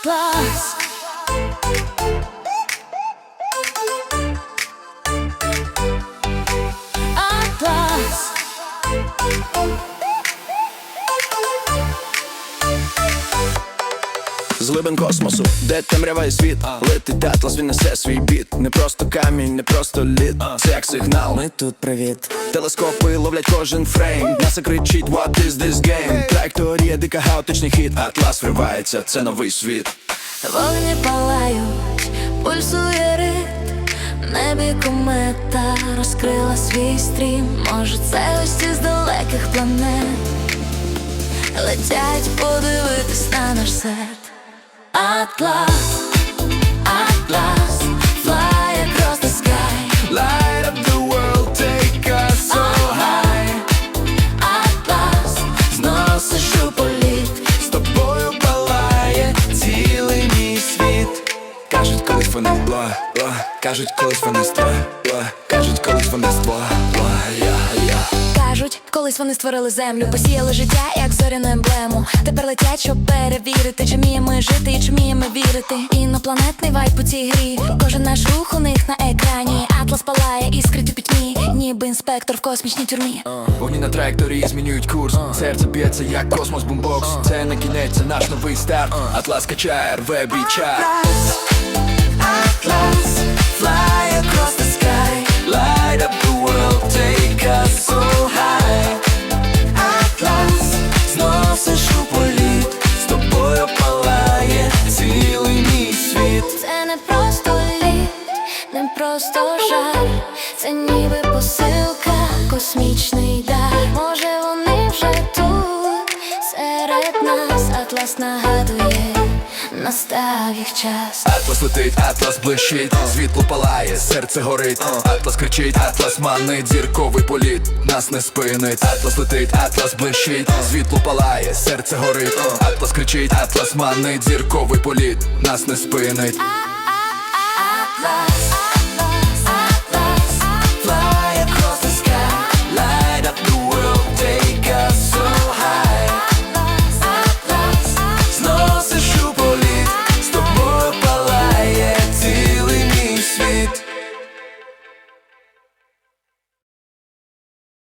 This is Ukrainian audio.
Атлас. Атлас. З глибин космосу, де темрява і світ Летить атлас, він несе свій біт. Не просто камінь, не просто лід. Це як сигнал, ми тут привіт. Телескопи ловлять кожен фрейм. Наса кричить, what is this game? Траєкторія, дика хаотичний хід. Атлас вривається, це новий світ. Вогні палають, пульсує рит, в небі комета розкрила свій стрім. Може, це гості з далеких планет. Летять подивитись на наш свет. Атлас, Атлас, fly across the sky. Light up the world, take us so high Атлас, зносиш у політ. З тобою палає цілий мій світ Кажуть, колись вони бла, бла Кажуть, колись вони ства, бла Кажуть, колись вони ства, бла Я, я Кажуть, колись вони створили землю, посіяли життя, як зоряну емблему. Тепер летять, щоб перевірити, чи вміємо ми жити і чи вміємо вірити. Інопланетний вайб у цій грі. Кожен наш рух у них на екрані. Атлас палає, іскрить у пітьмі, ніби інспектор в космічній тюрмі. Вогні на траєкторії змінюють курс Серце б'ється як космос бумбокс Це не кінець, це наш новий старт Атлас качає, рве бій чар Атлас, просто жар, це ніби посилка, космічний дар. Може, вони вже тут серед нас. Атлас нагадує, настав їх час. Атлас летить, атлас блищить, світло палає, серце горить, атлас кричить, атлас манить, зірковий політ, нас не спинить, атлас летить, атлас блищить, світло палає, серце горить, атлас кричить, атлас манить, зірковий політ, нас не спинить.